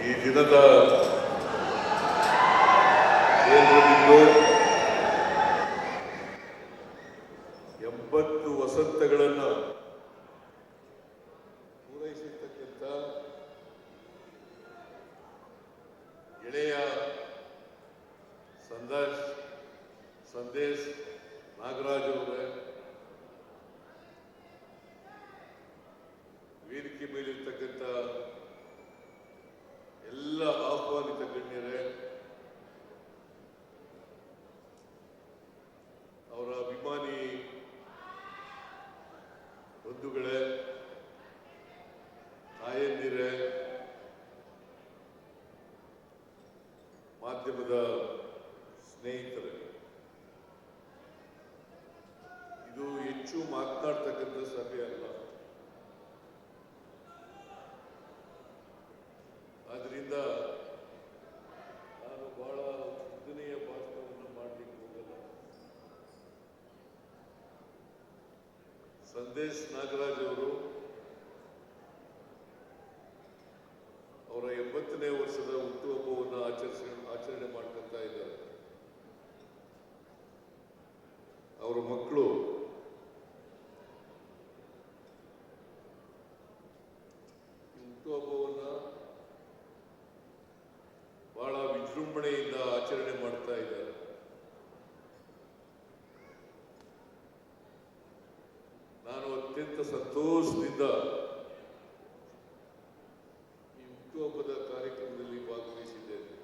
ಈ ದಿನದ ಕೇಂದ್ರದಿಂದ ಎಂಬತ್ತು ವಸಂತಗಳನ್ನು ಪೂರೈಸಿರ್ತಕ್ಕಂಥ ಗೆಳೆಯ ಸಂದರ್ಶ್ ಸಂದೇಶ್ ನಾಗರಾಜ್ ಅವರೇ ವೇದಿಕೆ ಮೇಲಿರ್ತಕ್ಕಂಥ ಮಾಧ್ಯಮದ ಸ್ನೇಹಿತರೆ, ಇದು ಹೆಚ್ಚು ಮಾತನಾಡ್ತಕ್ಕಂಥ ಸಭೆ ಅಲ್ಲ ಆದ್ರಿಂದ ನಾನು ಬಹಳ ಉದ್ದನೆಯ ಭಾಷಣವನ್ನು ಮಾಡಲಿಕ್ಕೆ ಹೋಗಲ್ಲ. ಸಂದೇಶ್ ನಾಗರಾಜ್ ಅವರು ಎಂಬತ್ತನೇ ವರ್ಷದ ಹುಟ್ಟುಹಬ್ಬವನ್ನು ಆಚರಿಸ ಆಚರಣೆ ಮಾಡ್ಕೊಳ್ತಾ ಇದ್ದಾರೆ. ಅವರ ಮಕ್ಕಳು ಹುಟ್ಟುಹಬ್ಬವನ್ನು ಬಹಳ ವಿಜೃಂಭಣೆಯಿಂದ ಆಚರಣೆ ಮಾಡ್ತಾ ಇದ್ದಾರೆ. ನಾನು ಅತ್ಯಂತ ಸಂತೋಷದಿಂದ ಈ ಹುಟ್ಟುಹಬ್ಬದ ಕಾರ್ಯಕ್ರಮದಲ್ಲಿ ಭಾಗವಹಿಸಿದ್ದೇನೆ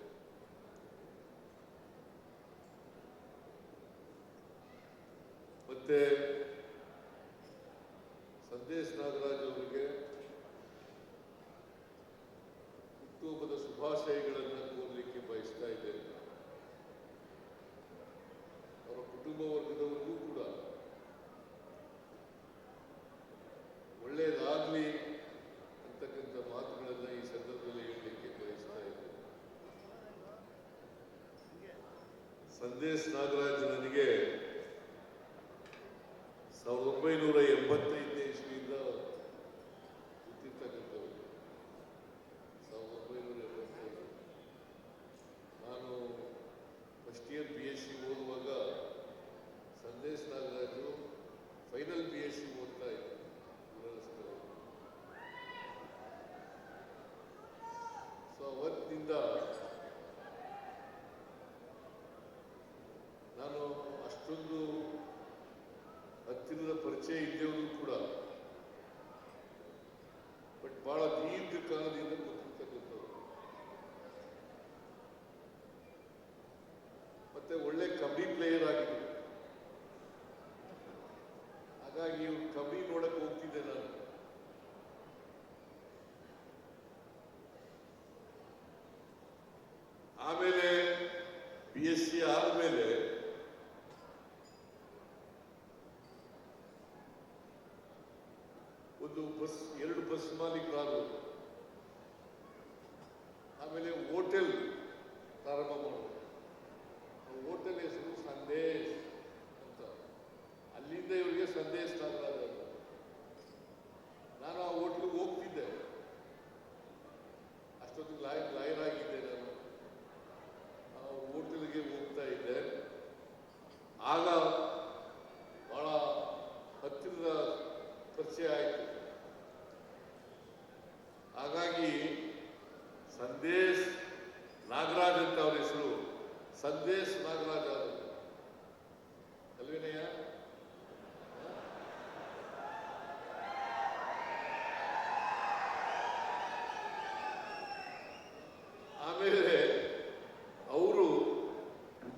ಮತ್ತೆ ಸಂದೇಶ್ ನಾಗರಾಜ್ ಅವರಿಗೆ ಹುಟ್ಟುಹಬ್ಬದ ಶುಭಾಶಯಗಳನ್ನು ಕೋರಲಿಕ್ಕೆ ಬಯಸ್ತಾ ಇದ್ದೇನೆ. ಅವರ ಕುಟುಂಬ ವರ್ಗದವರಿಗೂ ಕೂಡ ಒಳ್ಳೆಯದಾಗಲಿ ಅಂತಕ್ಕಂಥ ಮಾತುಗಳನ್ನು ಈ ಸಂದರ್ಭದಲ್ಲಿ ಹೇಳಲಿಕ್ಕೆ ಬಯಸ್ತಾ ಇದ್ದೇನೆ. ಸಂದೇಶ್ ನಾಗರಾಜ್ ನನಗೆ ಸಾವಿರದ ಒಂಬೈನೂರ ಎಂಬತ್ತೈದನೇ ಇಸ್ವಿಯಿಂದ ಗೊತ್ತಿರ್ತಕ್ಕಂಥವ್ರು ಸಾವಿರದ ಒಂಬೈನೂರ ಎಂಬತ್ತೈದು ನಾನು first year B S C ಓದುವಾಗ Sandesh Nagaraju final B S C ಓದ್ತಾ ಇದ್ದರು ಸೊ ಅವತ್ತಿನಿಂದ ನಾನು ಅಷ್ಟೊಂದು ಹತ್ತಿರದ ಪರಿಚಯ ಇದ್ದವರು ಕೂಡ. ಬಟ್ ಬಹಳ ದೀರ್ಘಕಾಲದಿಂದ ಗೊತ್ತಿರ್ತಕ್ಕಂಥವ್ರು. ಮತ್ತೆ ಒಳ್ಳೆ ಕಬಡ್ಡಿ ಪ್ಲೇಯರ್ ಆಗಿದ್ರು hotel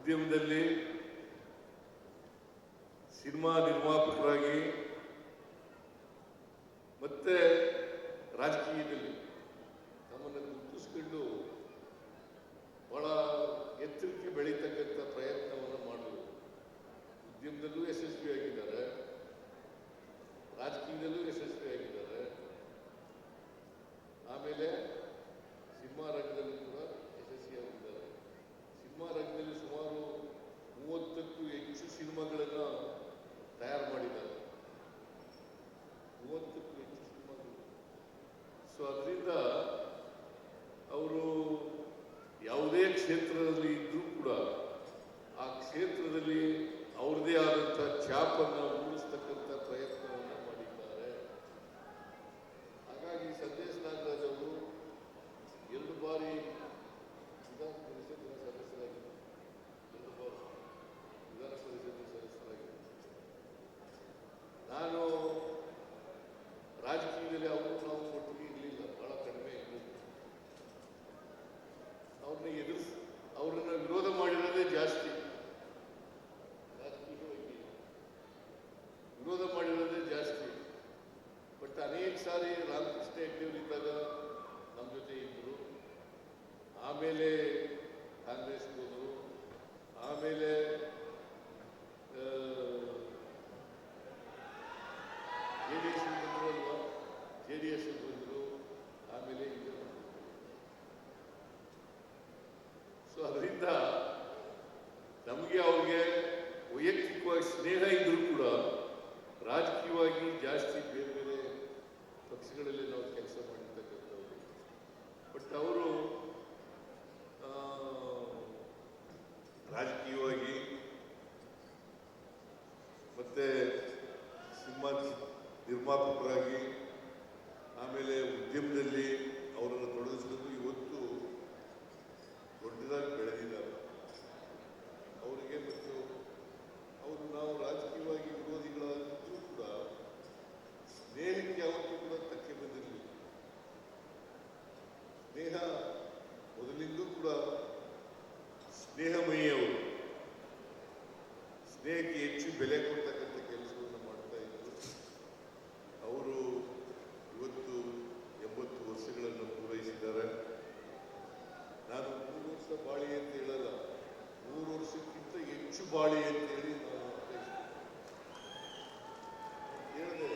ಉದ್ಯಮದಲ್ಲಿ ಸಿನಿಮಾ ನಿರ್ಮಾಪಕರಾಗಿ ಮತ್ತೆ ರಾಜಕೀಯದಲ್ಲಿ ನಮ್ಮನ್ನು ಗುರುತಿಸ್ಕೊಂಡು ಬಹಳ ಎತ್ತರಕ್ಕೆ ಬೆಳೀತಕ್ಕಂಥ ಪ್ರಯತ್ನವನ್ನು ಮಾಡಲು ಉದ್ಯಮದಲ್ಲೂ ಯಶಸ್ವಿಯಾಗಿದ್ದಾರೆ. ರಾಜಕೀಯದಲ್ಲೂ ಯಶಸ್ವಿಯಾಗಿದ್ದಾರೆ. ಕ್ಷೇತ್ರದಲ್ಲಿ ಇದ್ದರೂ ಕೂಡ ಆ ಕ್ಷೇತ್ರದಲ್ಲಿ ಅವ್ರದೇ ಆದಂಥ ಛಾಪನ್ನು ಮೂಡಿಸ್ತಕ್ಕಂಥ ಪ್ರಯತ್ನವನ್ನು ಮಾಡಿದ್ದಾರೆ. ಹಾಗಾಗಿ ಸಂದೇಶ್ ನಾಗರಾಜ್ ಅವರು ಎರಡು ಬಾರಿ ವಿಧಾನ ಪರಿಷತ್ತಿನ ಸದಸ್ಯರಾಗಿದ್ದರು ಎರಡು ಬಾರಿ ವಿಧಾನ ಪರಿಷತ್ತಿನ ಸದಸ್ಯರಾಗಿದ್ದರು ನಾನು ರಾಜಕೀಯದಲ್ಲಿ ಅವರು ನಾವು ಕೊಟ್ಟಿಗೆ ಇರಲಿಲ್ಲ, ಬಹಳ ಕಡಿಮೆ ಇರಲಿಲ್ಲ. ಅವ್ರನ್ನ ಎದುರಿಸಿ ಬಾಳಿ ಅಂತೇಳಿ ಹೇಳಿದೆ,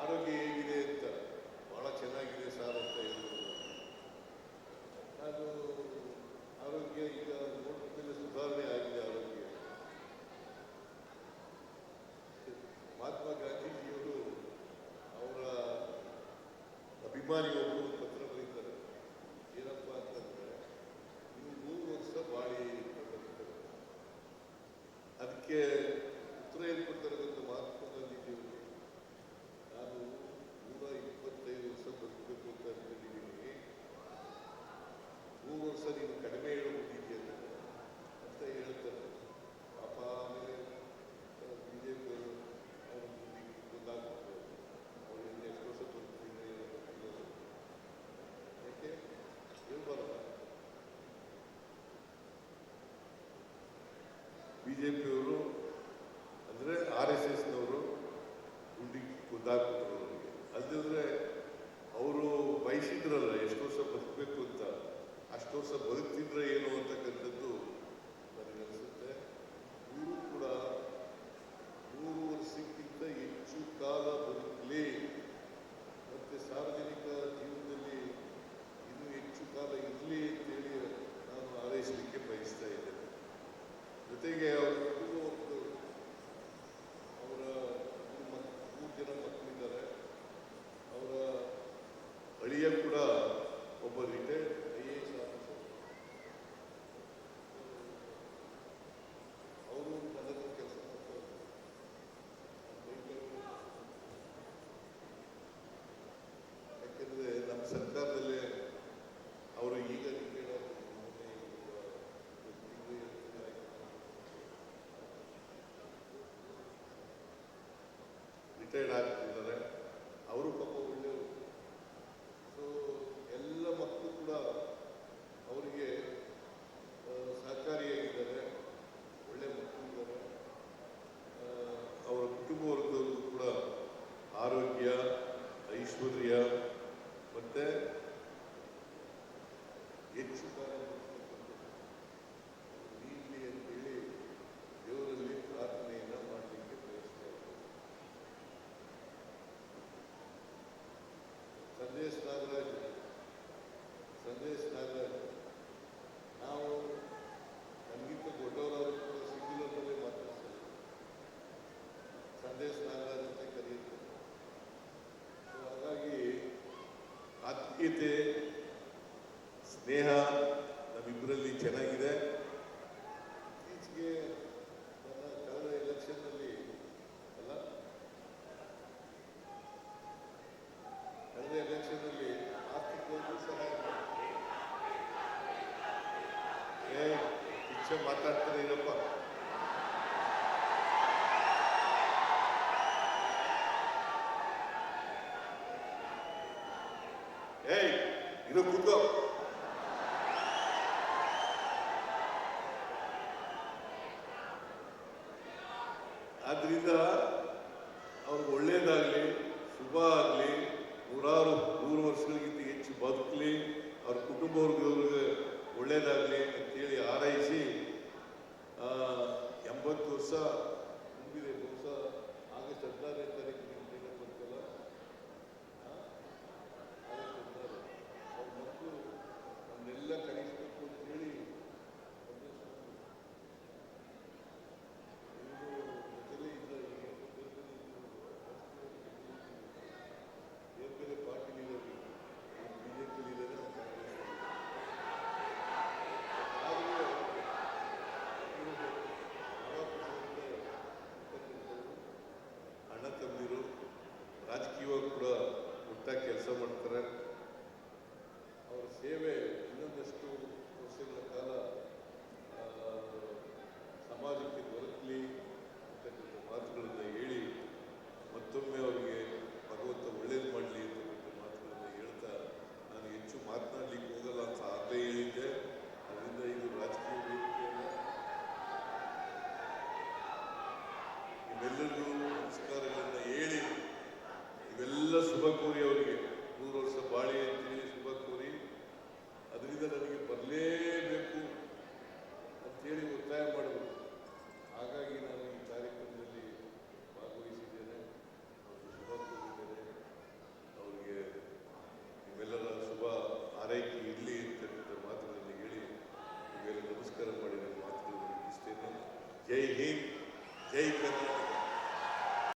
ಆರೋಗ್ಯ ಹೇಗಿದೆ ಅಂತ. ಬಹಳ ಚೆನ್ನಾಗಿದೆ ಸಾರ್ ಅಂತ ಹೇಳಿದ್ರು. ನಾನು ಆರೋಗ್ಯ ಈಗ ನೋಡಿದ್ರೆ ಸುಧಾರಣೆ ಆಗಿದೆ ಆರೋಗ್ಯ. ಮಹಾತ್ಮ ಗಾಂಧೀಜಿಯವರು ಅವರ ಅಭಿಮಾನಿಗಳು ಸಂದೇಶ್ ನಾಗರಾಜ್ ನಾವು ನಮಗಿಂತ ದೊಡ್ಡವರಾದರೂ ಕೂಡ ಸಿಂಗ್ಯುಲರ್ನಲ್ಲಿ ಮಾತಾಡ್ತೀವಿ ಸಂದೇಶ್ ನಾಗರಾಜ್ ಅಂತ ಸೊ ಹಾಗಾಗಿ ಆತ್ಮೀಯತೆ ಮಾತಾಡ್ತಾರೆ ಏನಪ್ಪ? ಏಯ್ ಇದು ಕೂತ್ಕೋ. ಆದ್ರಿಂದ ಅವ್ರಿಗೆ ಒಳ್ಳೇದಾಗ್ಲಿ, ಶುಭ ಆಗಲಿ, ನೂರಾರು, ನೂರು ವರ್ಷಗಳಿಗಿಂತ ಹೆಚ್ಚು ಬದುಕಲಿ, ಅವ್ರ ಕುಟುಂಬ ಒಳ್ಳೇದಾಗಲಿ ಅಂತೇಳಿ ಆರೈಸಿ ಎಂಬತ್ತು ವರ್ಷ ಮುಗಿದೆ, ಬಹುಶಃ ಆಗಸ್ಟ್ ಹದಿನಾರನೇ ತಾರೀಕು ನೀವು ಡೇಟ್ ಆಫ್ ಬರ್ತಲ್ಲ ಆಗಸ್ಟ್ ಹದಿನಾರು. ಅವ್ರ ಮಕ್ಕಳು ನನ್ನೆಲ್ಲ ಕನಿಷ್ಠ